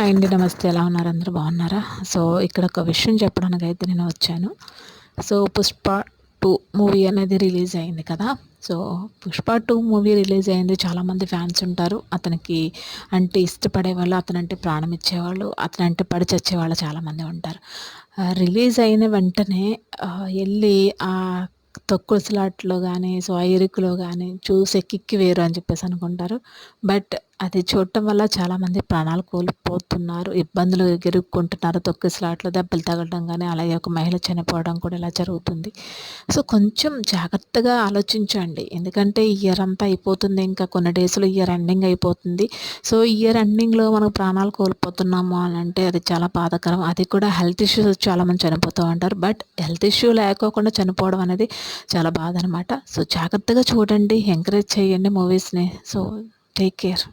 అండి నమస్తే. ఎలా ఉన్నారు? అందరూ బాగున్నారా? సో ఇక్కడ ఒక విషయం చెప్పడానికి అయితే నేను వచ్చాను. సో పుష్ప టూ మూవీ అనేది రిలీజ్ అయింది కదా? So Pushpa two movie release అయింది. చాలామంది ఫ్యాన్స్ ఉంటారు. అతనికి అంటే ఇష్టపడే వాళ్ళు అతనంటే ప్రాణం ఇచ్చేవాళ్ళు అతనంటే పడి చచ్చేవాళ్ళు చాలామంది ఉంటారు. రిలీజ్ అయిన వెంటనే వెళ్ళి ఆ తొక్కుసలాట్లో కానీ సో ఆ ఇరుకులో కానీ చూసే కిక్కి వేరు అని చెప్పేసి అనుకుంటారు. బట్ అది చూడటం వల్ల చాలామంది ప్రాణాలు కోల్పోతున్నారు. ఇబ్బందులు ఎదుర్కొంటున్నారు. తొక్కిసలాట్లో దెబ్బలు తగలడం కానీ అలాగే ఒక మహిళ చనిపోవడం కూడా ఇలా జరుగుతుంది. సో కొంచెం జాగ్రత్తగా ఆలోచించండి. ఎందుకంటే ఇయర్ అంతా అయిపోతుంది. ఇంకా కొన్ని డేస్లో ఇయర్ ఎండింగ్ అయిపోతుంది. సో ఇయర్ ఎండింగ్లో మనం ప్రాణాలు కోల్పోతున్నాము అని అంటే అది చాలా బాధాకరం. అది కూడా హెల్త్ ఇష్యూస్ చాలామంది చనిపోతూ ఉంటారు. బట్ హెల్త్ ఇష్యూ లేకోకుండా చనిపోవడం అనేది చాలా బాధ అనమాట సో జాగ్రత్తగా చూడండి. ఎంకరేజ్ చేయండి మూవీస్ని. So take care.